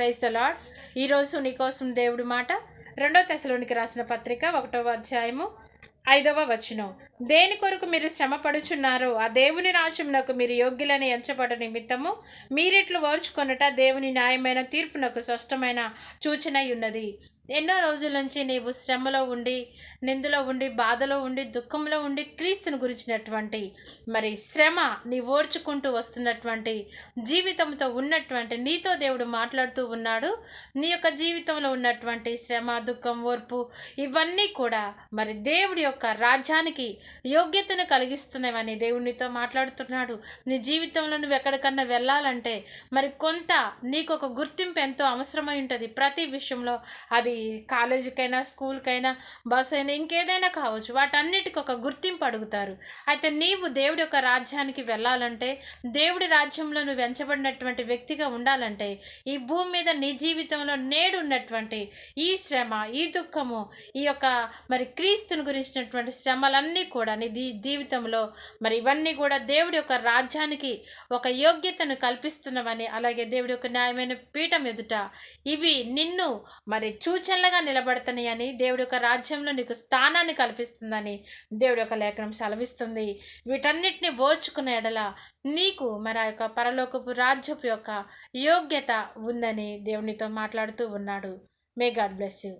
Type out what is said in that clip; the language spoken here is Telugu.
ప్రైజ్ ద లాడ్ ఈరోజు నీకోసం దేవుడి మాట రెండో దశలోనికి రాసిన పత్రిక ఒకటవ అధ్యాయము ఐదవ వచనం. దేని కొరకు మీరు శ్రమ పడుచున్నారో ఆ దేవుని రాజ్యమునకు మీరు యోగ్యులని ఎంచబడ నిమిత్తము మీరిట్లు ఓర్చుకొనుట దేవుని న్యాయమైన తీర్పునకు స్పష్టమైన సూచన ఉన్నది ఎన్నో రోజుల నుంచి నీవు శ్రమలో ఉండి నిందులో ఉండి బాధలో ఉండి దుఃఖంలో ఉండి క్రీస్తుని గురించినటువంటి మరి శ్రమ నీ ఓర్చుకుంటూ వస్తున్నటువంటి జీవితంతో ఉన్నటువంటి నీతో దేవుడు మాట్లాడుతూ ఉన్నాడు. నీ యొక్క జీవితంలో ఉన్నటువంటి శ్రమ దుఃఖం ఓర్పు ఇవన్నీ కూడా మరి దేవుడి యొక్క రాజ్యానికి యోగ్యతను కలిగిస్తున్నవని దేవునితో మాట్లాడుతున్నాడు. నీ జీవితంలో నువ్వు ఎక్కడికన్నా వెళ్ళాలంటే మరి కొంత నీకు ఒక గుర్తింపు ఎంతో అవసరమై ఉంటుంది. ప్రతి విషయంలో అది కాలేజీకైనా స్కూల్కైనా బస్ అయినా ఇంకేదైనా కావచ్చు వాటన్నిటికి ఒక గుర్తింపు అడుగుతారు. అయితే నీవు దేవుడి యొక్క రాజ్యానికి వెళ్ళాలంటే దేవుడి రాజ్యంలో నువ్వు వెంచబడినటువంటి వ్యక్తిగా ఉండాలంటే ఈ భూమి మీద నీ జీవితంలో నేడు ఉన్నటువంటి ఈ శ్రమ ఈ దుఃఖము ఈ యొక్క మరి క్రీస్తుని గురించినటువంటి శ్రమలన్నీ కూడా నీ దీ జీవితంలో మరి ఇవన్నీ కూడా దేవుడి యొక్క రాజ్యానికి ఒక యోగ్యతను కల్పిస్తున్నవని అలాగే దేవుడి యొక్క న్యాయమైన పీఠం ఎదుట ఇవి నిన్ను మరి చూ సూచనలుగా నిలబడుతున్నాయని దేవుడి యొక్క రాజ్యంలో నీకు స్థానాన్ని కల్పిస్తుందని దేవుడి యొక్క లేఖనం సెలవిస్తుంది. వీటన్నిటిని ఓర్చుకునే ఎడల నీకు మరి ఆ యొక్క పరలోకపు రాజ్యపు యొక్క యోగ్యత ఉందని దేవునితో మాట్లాడుతూ ఉన్నాడు. May God bless you